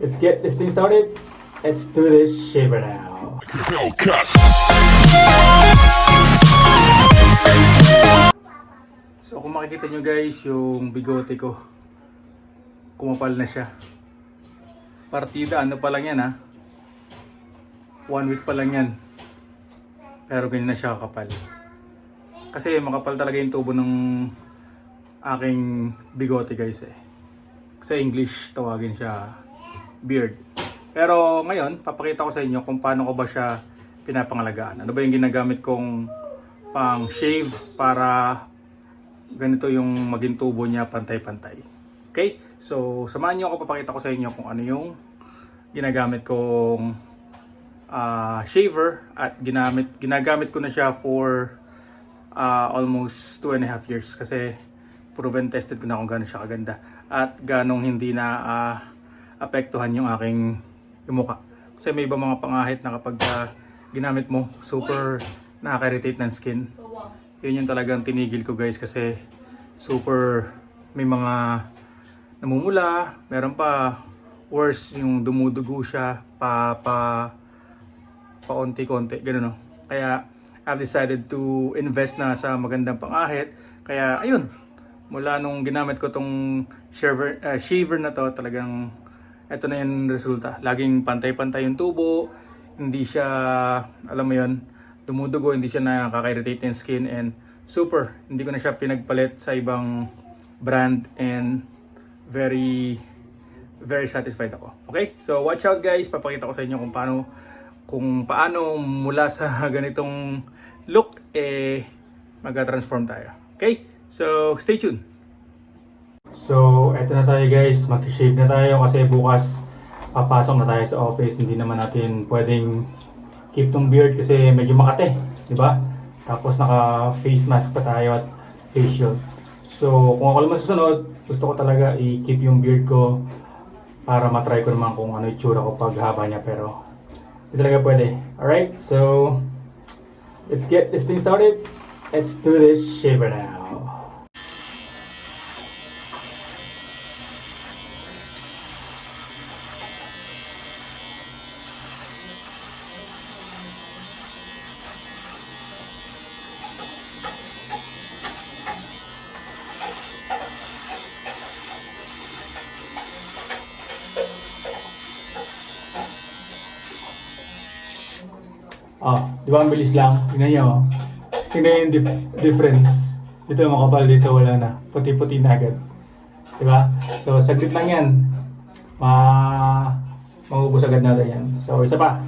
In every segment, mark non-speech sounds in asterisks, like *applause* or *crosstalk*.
let's get this thing started. Let's do this shaver now. So kung makikita nyo guys, yung bigote ko, kumapal na siya. Partida, ano pa lang yan ha? One week pa lang yan. Pero ganyan na siya kakapal. Kasi makapal talaga yung tubo ng aking bigote guys eh. Sa English tawagin siya beard. Pero ngayon, papakita ko sa inyo kung paano ko ba siya pinapangalagaan. Ano ba yung ginagamit kong pang shave para ganito yung maging tubo niya pantay-pantay. Okay? So, samahan niyo ako papakita ko sa inyo kung ano yung ginagamit kong ah, shaver at ginamit ginagamit ko na siya for ah, almost two and a half years kasi proven tested ko na kung gaano siya kaganda at ganong hindi na ah, apektuhan yung aking yung mukha. Kasi may iba mga pangahit na kapag ah, ginamit mo, super nakaka-irritate ng skin. Yun yung talagang tinigil ko guys kasi super may mga namumula, meron pa worse yung dumudugo siya pa pa paunti-konti, gano'n no. Kaya I've decided to invest na sa magandang pangahit. Kaya ayun, mula nung ginamit ko tong shaver, uh, shaver na to, talagang eto na yung resulta. Laging pantay-pantay yung tubo, hindi siya, alam mo yon dumudugo, hindi siya nakaka-irritate yung skin and super. Hindi ko na siya pinagpalit sa ibang brand and very very satisfied ako. Okay? So watch out guys, papakita ko sa inyo kung paano kung paano mula sa *laughs* ganitong look eh mag-transform tayo. Okay? So stay tuned. So, eto na tayo guys, mag-shave na tayo kasi bukas papasok na tayo sa office. Hindi naman natin pwedeng keep tong beard kasi medyo makate, di ba? Tapos naka face mask pa tayo at face shield. So, kung ako naman susunod, gusto ko talaga i-keep yung beard ko para matry ko naman kung ano itsura ko pag haba niya pero hindi talaga pwede. Alright, so let's get this thing started. Let's do this shaver now. Oh, di ba ang bilis lang? Tingnan nyo. oh. Tingnan yung dif- difference. Dito makapal, dito wala na. Puti-puti na agad. Di ba? So, saglit lang yan. Ma... Maubos agad natin yan. So, isa pa.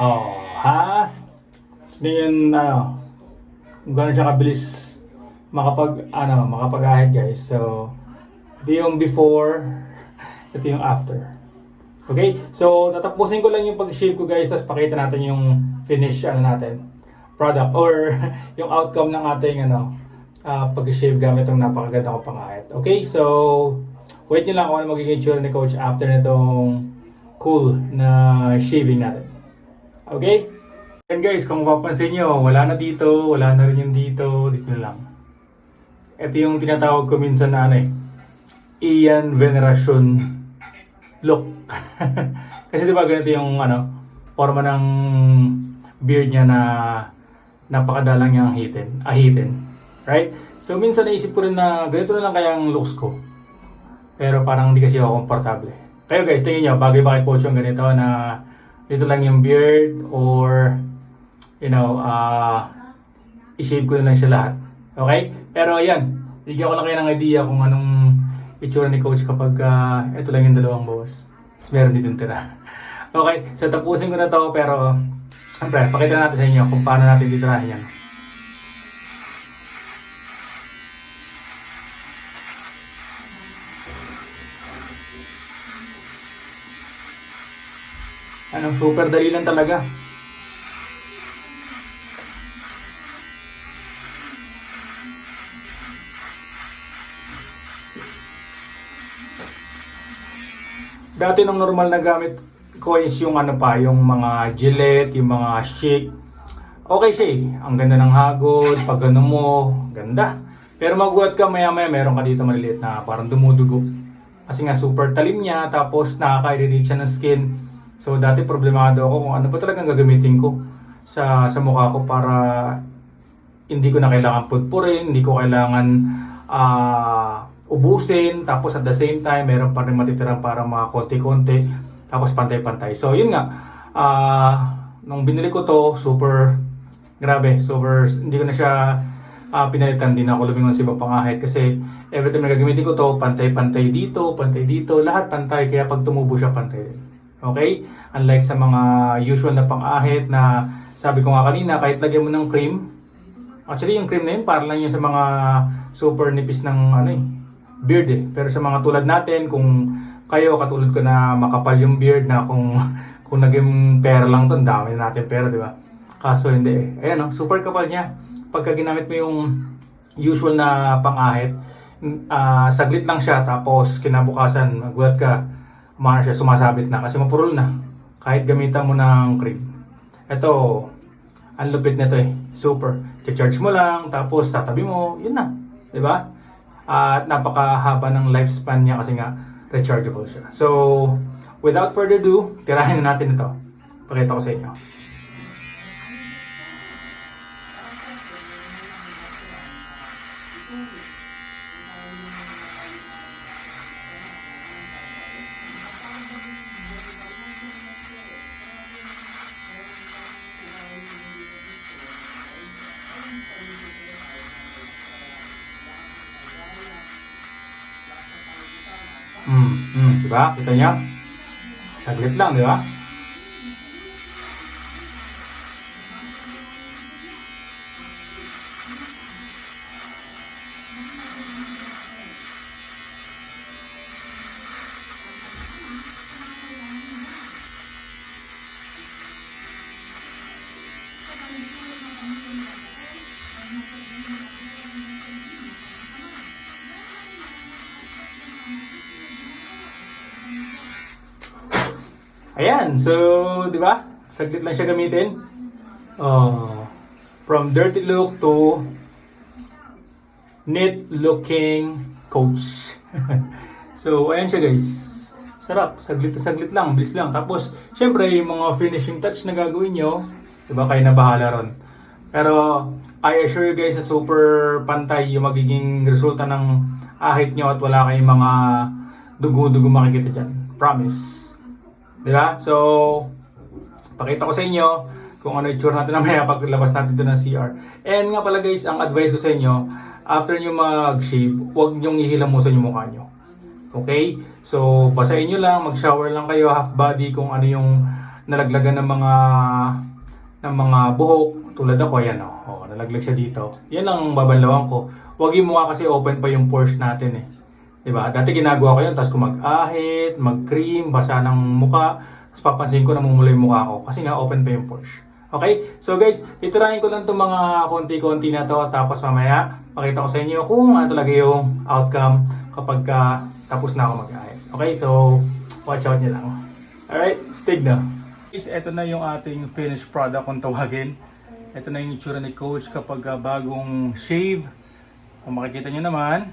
Oh, ha? Hindi yun, ano, kung gano'n siya kabilis makapag, ano, makapag-ahit guys. So, ito yung before, *laughs* ito yung after. Okay? So, tatapusin ko lang yung pag-shave ko guys, tapos pakita natin yung finish, ano natin, product, or *laughs* yung outcome ng ating, ano, ah, pag-shave gamit ang napakaganda ko pangahit. Okay? So, wait nyo lang kung ano magiging tsura ni Coach after nitong cool na shaving natin. Okay? And guys, kung mapapansin nyo, wala na dito, wala na rin yung dito, dito lang. Ito yung tinatawag ko minsan na ano eh, Ian Veneration look. *laughs* Kasi di ba ganito yung ano, forma ng beard niya na napakadalang niyang ahitin, ahitin. Right? So minsan naisip ko rin na ganito na lang kayang looks ko. Pero parang hindi kasi ako komportable. Kayo guys, tingin nyo, bagay ba kay coach yung ganito na dito lang yung beard or you know, uh, i-shave ko na lang siya lahat. Okay? Pero ayan, bigyan ko lang kayo ng idea kung anong itsura ni coach kapag uh, ito lang yung dalawang boss. Tapos meron dito tira. *laughs* Okay, so tapusin ko na to pero siyempre, pakita natin sa inyo kung paano natin titirahin yan. Ano, super dali lang talaga. Dati nung normal na gamit coins yung ano pa, yung mga Gillette, yung mga Chic. Okay siya eh. Ang ganda ng hagod, pag ano mo, ganda. Pero magulat ka maya maya meron ka dito maliliit na parang dumudugo. Kasi nga super talim niya, tapos nakaka-irritate siya ng skin. So dati problemado ako kung ano ba talagang gagamitin ko sa sa mukha ko para hindi ko na kailangan pudpurin, hindi ko kailangan ah, ubusin, tapos at the same time, meron pa rin matitira para mga konti-konti, tapos pantay-pantay. So, yun nga, ah, nung binili ko to, super, grabe, super, hindi ko na siya ah, pinalitan, din ako lumingon sa ibang pangahit kasi every time na gagamitin ko to, pantay-pantay dito, pantay dito, lahat pantay, kaya pag tumubo siya, pantay din. Okay? Unlike sa mga usual na pangahit na sabi ko nga kanina, kahit lagyan mo ng cream, Actually, yung cream na yun, para lang yun sa mga super nipis ng ano eh, beard eh. Pero sa mga tulad natin, kung kayo katulad ko na makapal yung beard na kung *laughs* kung naging pera lang to, dami na natin pera, di ba? Kaso hindi eh. Ayan oh, super kapal niya. Pagka ginamit mo yung usual na pangahit, ah, saglit lang siya tapos kinabukasan, magulat ka, umano siya sumasabit na kasi mapurol na. Kahit gamitan mo ng cream. Ito, ang lupit nito eh. Super. I-charge mo lang, tapos tatabi mo, yun na. Ba? At napakahaba ng lifespan niya kasi nga rechargeable siya. So, without further ado, tirahin na natin ito. Pakita ko sa inyo. Hmm, hmm, di ba? Kita niyo? Saglit lang, di ba? Ayan, so, di ba? Saglit lang siya gamitin. Oh, from dirty look to neat looking coach. *laughs* so, ayan siya guys. Sarap, saglit na saglit lang, bilis lang. Tapos, syempre, yung mga finishing touch na gagawin nyo, di ba, kayo na bahala ron. Pero, I assure you guys na super pantay yung magiging resulta ng ahit nyo at wala kayong mga dugo-dugo makikita dyan. Promise. Di ba? So, pakita ko sa inyo kung ano itsura natin mamaya paglabas natin ito ng CR. And nga pala guys, ang advice ko sa inyo, after nyo mag-shave, huwag nyong ihilamusan yung mukha nyo. Okay? So, basahin nyo lang, mag-shower lang kayo, half body, kung ano yung nalaglagan ng mga ng mga buhok. Tulad ako, yan o. Oh. nalaglag siya dito. Yan ang babanlawan ko. Huwag yung mukha kasi open pa yung pores natin eh. 'Di ba? Dati ginagawa ko 'yun, tapos ko mag-ahit, mag-cream, basa ng muka, tapos papansin ko namumula yung mukha ko kasi nga open pa yung pores. Okay? So guys, titirahin ko lang itong mga konti-konti na to tapos mamaya pakita ko sa inyo kung ano talaga yung outcome kapag ka tapos na ako mag-ahit. Okay? So, watch out nyo lang. Alright? Stig na. Guys, ito na yung ating finished product kung tawagin. Ito na yung itsura ni Coach kapag ah, bagong shave. Kung makikita nyo naman,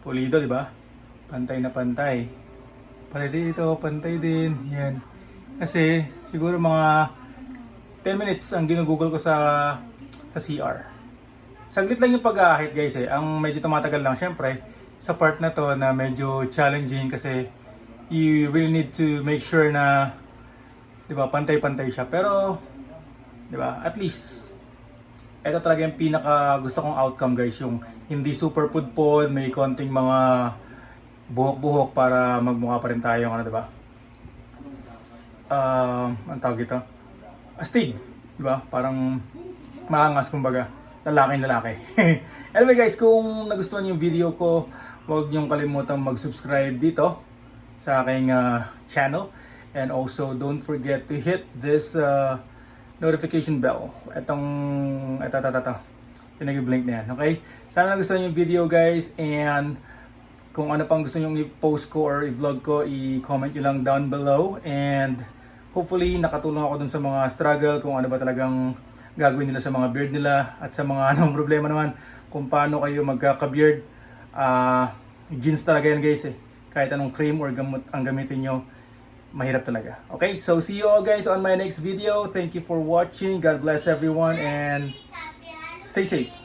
pulido, di ba? Pantay na pantay. Pantay dito, pantay din. Yan. Kasi, siguro mga 10 minutes ang ginugugol ko sa sa CR. Saglit lang yung pag-aahit guys eh. Ang medyo tumatagal lang syempre sa part na to na medyo challenging kasi you really need to make sure na 'di ba, pantay-pantay siya. Pero 'di ba, at least ito talaga yung pinaka gusto kong outcome guys, yung hindi super pudpod, may konting mga buhok-buhok para magmukha pa rin tayo ano 'di ba? uh, ang tawag ito, astig, di ba? Parang maangas kumbaga, lalaking lalaki. *laughs* anyway guys, kung nagustuhan yung video ko, huwag niyong kalimutang mag-subscribe dito sa aking uh, channel. And also, don't forget to hit this uh, notification bell. Itong, ito, ito, ito, ito. Yung nag-blink na yan, okay? Sana nagustuhan yung video guys and kung ano pang gusto nyong i-post ko or i-vlog ko, i-comment nyo lang down below. And hopefully, nakatulong ako dun sa mga struggle, kung ano ba talagang gagawin nila sa mga beard nila at sa mga *laughs* anong problema naman, kung paano kayo magkaka-beard. Ah, jeans talaga yan guys eh. Kahit anong cream or gamot ang gamitin nyo, mahirap talaga. Okay, so see you all guys on my next video. Thank you for watching. God bless everyone and stay safe.